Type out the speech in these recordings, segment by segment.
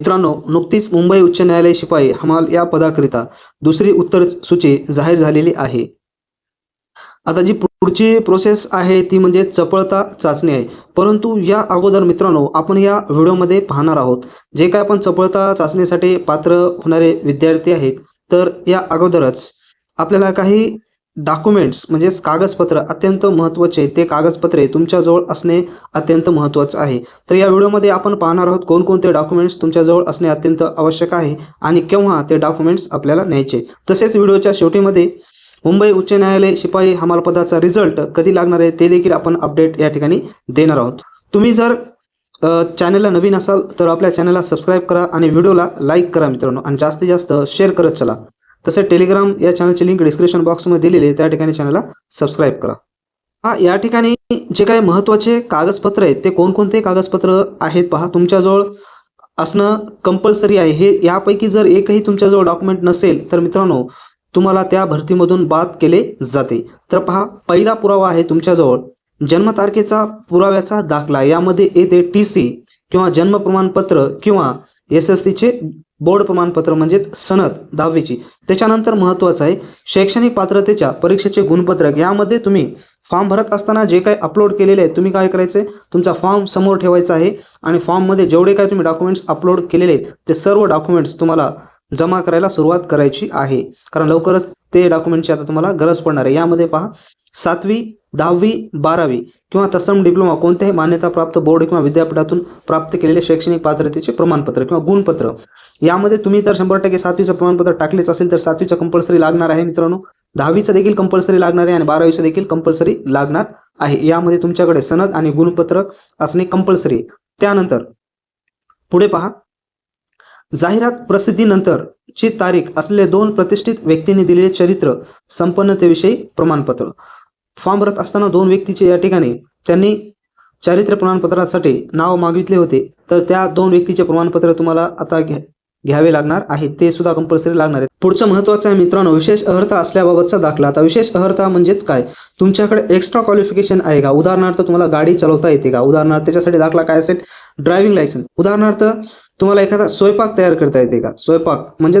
मित्रांनो नुकतीच मुंबई उच्च न्यायालय शिपाई हमाल या पदाकरिता दुसरी उत्तर सूची जाहीर झालेली आहे. आता जी पुढची प्रोसेस आहे ती म्हणजे चपळता चाचणी आहे. परंतु या अगोदर मित्रांनो आपण या व्हिडिओमध्ये पाहणार आहोत. जे काय आपण चपळता चाचणीसाठी पात्र होणारे विद्यार्थी आहेत तर या अगोदरच आपल्याला काही डॉक्युमेंट्स म्हणजेच कागदपत्र अत्यंत महत्त्वाचे. ते कागदपत्रे तुमच्याजवळ असणे अत्यंत महत्त्वाचं आहे. तर या व्हिडिओमध्ये आपण पाहणार आहोत कोणकोणते डॉक्युमेंट्स तुमच्याजवळ असणे अत्यंत आवश्यक आहे आणि केव्हा ते डॉक्युमेंट्स आपल्याला न्यायचे. तसेच व्हिडिओच्या शेवटीमध्ये मुंबई उच्च न्यायालय शिपाई हमालपदाचा रिझल्ट कधी लागणार आहे ते देखील आपण अपडेट या ठिकाणी देणार आहोत. तुम्ही जर चॅनलला नवीन असाल तर आपल्या चॅनलला सबस्क्राईब करा आणि व्हिडिओला लाईक करा मित्रांनो. आणि जास्तीत जास्त शेअर करत चला. तसे टेलिग्राम या चॅनलची लिंक डिस्क्रिप्शन बॉक्समध्ये दिलेली आहे त्या ठिकाणी चॅनलला सबस्क्राईब करा. हा या ठिकाणी जे काही महत्त्वाचे कागदपत्र आहेत ते कोणकोणते कागदपत्र आहेत पहा. तुमच्याजवळ असणं कंपल्सरी आहे. हे यापैकी जर एकही तुमच्याजवळ डॉक्युमेंट नसेल तर मित्रांनो तुम्हाला त्या भरतीमधून बाद केले जाते. तर पहा पहिला पुरावा आहे तुमच्याजवळ. जन्मतारखेचा पुराव्याचा दाखला. यामध्ये येते टी सी किंवा जन्म प्रमाणपत्र किंवा एस एस सीचे बोर्ड प्रमाणपत्र म्हणजेच सनद दहावीची. त्याच्यानंतर महत्त्वाचं आहे शैक्षणिक पात्रतेच्या परीक्षेचे गुणपत्रक. यामध्ये तुम्ही फॉर्म भरत असताना जे काही अपलोड केलेले आहे तुम्ही काय करायचं आहे? तुमचा फॉर्म समोर ठेवायचा आहे आणि फॉर्ममध्ये जेवढे काही तुम्ही डॉक्युमेंट्स अपलोड केलेले आहेत ते सर्व डॉक्युमेंट्स तुम्हाला जमा करायला सुरुवात करायची आहे. कारण लवकरच ते डॉक्युमेंटची आता तुम्हाला गरज पडणार आहे. यामध्ये पहा सातवी दहावी बारावी किंवा तत्सम डिप्लोमा कोणत्याही मान्यताप्राप्त बोर्ड किंवा विद्यापीठातून प्राप्त केलेले शैक्षणिक पात्रतेचे प्रमाणपत्र किंवा गुणपत्र. यामध्ये तुम्ही तर शंभर टक्के सातवीचं प्रमाणपत्र टाकलेच असेल तर सातवीचं कंपल्सरी लागणार आहे मित्रांनो. दहावीचं देखील कंपल्सरी लागणार आहे आणि बारावीचं देखील कंपल्सरी लागणार आहे. यामध्ये तुमच्याकडे सनद आणि गुणपत्र असणे कंपल्सरी त्यानंतर पुढे पहा. जाहिरात प्रसिद्धीनंतर ची तारीख असलेले दोन प्रतिष्ठित व्यक्तींनी दिलेले चरित्र संपन्नतेविषयी प्रमाणपत्र. फॉर्म भरत असताना दोन व्यक्तीचे या ठिकाणी त्यांनी चारित्र्य प्रमाणपत्रासाठी नाव मागितले होते. तर त्या दोन व्यक्तीचे प्रमाणपत्र तुम्हाला आता घ्या घ्यावे लागणार आहे. ते सुद्धा कंपल्सरी लागणार आहे पुढचं महत्त्वाचं आहे मित्रांनो विशेष अर्हता असल्याबाबतचा दाखला. आता विशेष अर्हता म्हणजेच काय? तुमच्याकडे एक्स्ट्रा क्वालिफिकेशन आहे का? उदाहरणार्थ तुम्हाला गाडी चालवता येते का? उदाहरणार्थ त्याच्यासाठी दाखला काय असेल? ड्रायव्हिंग लायसन्स उदाहरणार्थ तुम्हाला एखादा स्वयंपाक तयार करता येते का? स्वयंपाक म्हणजे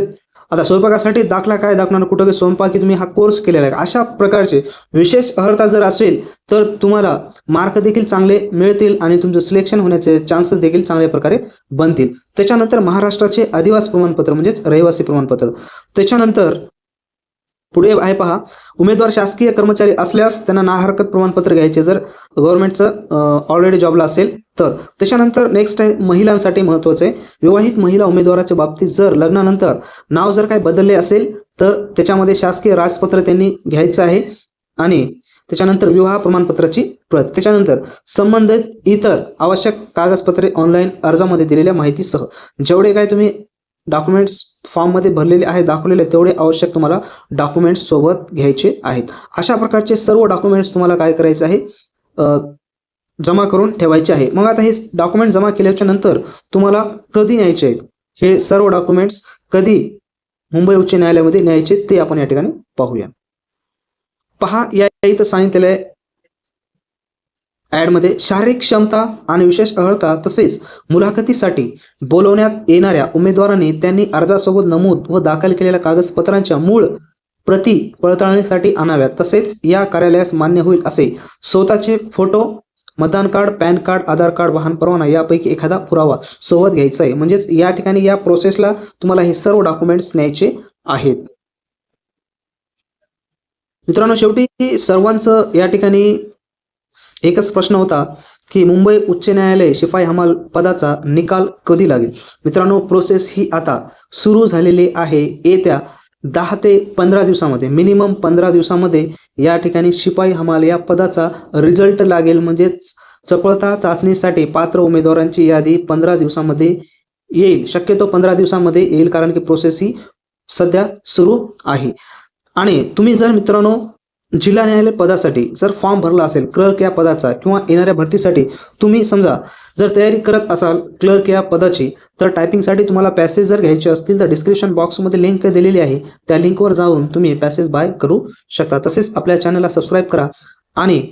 आता स्वयंपाकासाठी दाखला काय दाखवणार? कुठं स्वयंपाकी तुम्ही हा कोर्स केलेला आहे. अशा प्रकारचे विशेष अर्हता जर असेल तर तुम्हाला मार्क देखील चांगले मिळतील आणि तुमचं सिलेक्शन होण्याचे चान्सेस देखील चांगल्या प्रकारे बनतील. त्याच्यानंतर महाराष्ट्राचे आदिवासी प्रमाणपत्र म्हणजेच रहिवासी प्रमाणपत्र. त्याच्यानंतर पुढे आहे पहा उमेदवार शासकीय कर्मचारी असल्यास त्यांना ना हरकत प्रमाणपत्र घ्यायचे. जर गव्हर्नमेंटचं ऑलरेडी जॉबला असेल तर. त्याच्यानंतर नेक्स्ट आहे महिलांसाठी महत्त्वाचं आहे. विवाहित महिला उमेदवाराच्या बाबतीत जर लग्नानंतर नाव जर काही बदलले असेल तर त्याच्यामध्ये शासकीय राजपत्र त्यांनी घ्यायचं आहे. आणि त्याच्यानंतर विवाह प्रमाणपत्राची प्रत. त्याच्यानंतर संबंधित इतर आवश्यक कागदपत्रे ऑनलाईन अर्जामध्ये दिलेल्या माहितीसह. जेवढे काय तुम्ही डॉक्युमेंट्स फॉर्ममध्ये भरलेले आहे दाखवलेले तेवढे आवश्यक तुम्हाला डॉक्युमेंट्स सोबत घ्यायचे आहेत. अशा प्रकारचे सर्व डॉक्युमेंट्स तुम्हाला काय करायचे आहे? जमा करून ठेवायचे आहे. मग आता हे डॉक्युमेंट जमा केल्याच्यानंतर तुम्हाला कधी न्यायचे आहेत? हे सर्व डॉक्युमेंट्स कधी मुंबई उच्च न्यायालयामध्ये न्यायचे ते आपण या ठिकाणी पाहूया. पहा या इथं सांगितलेलं आहे ॲडमध्ये शारीरिक क्षमता आणि विशेष अर्हता तसेच मुलाखतीसाठी बोलवण्यात येणाऱ्या उमेदवारांनी त्यांनी अर्जासोबत नमूद व दाखल केलेल्या कागदपत्रांच्या मूळ प्रती पडताळणीसाठी आणाव्यात. तसेच या कार्यालयास मान्य होईल असे स्वतःचे फोटो मतदान card pan card Aadhaar card वाहन परवाना यापैकी एखादा पुरावा सोबत घ्यायचा आहे. म्हणजेच या ठिकाणी या प्रोसेसला तुम्हाला हे सर्व डॉक्युमेंट्स न्यायचे आहेत. मित्रांनो शेवटी सर्वांचं या ठिकाणी एकच प्रश्न होता की मुंबई उच्च न्यायालय शिपाई हमाल पदाचा निकाल कधी लागेल? मित्रांनो प्रोसेस ही आता सुरू झालेली आहे. येत्या दहा ते पंधरा दिवसामध्ये मिनिमम पंधरा दिवसामध्ये या ठिकाणी शिपाई हमाल या पदाचा रिझल्ट लागेल. म्हणजेच चपळता चाचणीसाठी पात्र उमेदवारांची यादी पंधरा दिवसामध्ये येईल. शक्यतो पंधरा दिवसामध्ये येईल कारण की प्रोसेस ही सध्या सुरू आहे. आणि तुम्ही जर मित्रांनो जिल्हा न्यायालय पदासाठी जर फॉर्म भरला असेल क्लर्क या पदाचा किंवा येणाऱ्या भरतीसाठी तुम्ही समजा जर तयारी करत असाल क्लर्क या पदाची तर टायपिंगसाठी तुम्हाला पॅसेज जर घ्यायचे असतील तर डिस्क्रिप्शन बॉक्समध्ये लिंक दिलेली आहे. त्या लिंकवर जाऊन तुम्ही पॅसेज बाय करू शकता. तसेच आपल्या चॅनलला सबस्क्राईब करा. आणि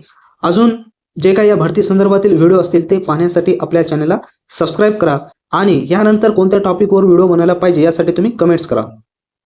अजून जे काही या भरती संदर्भातील व्हिडिओ असतील ते पाहण्यासाठी आपल्या चॅनलला सबस्क्राईब करा. आणि यानंतर कोणत्या टॉपिकवर व्हिडिओ बनायला पाहिजे यासाठी तुम्ही कमेंट्स करा.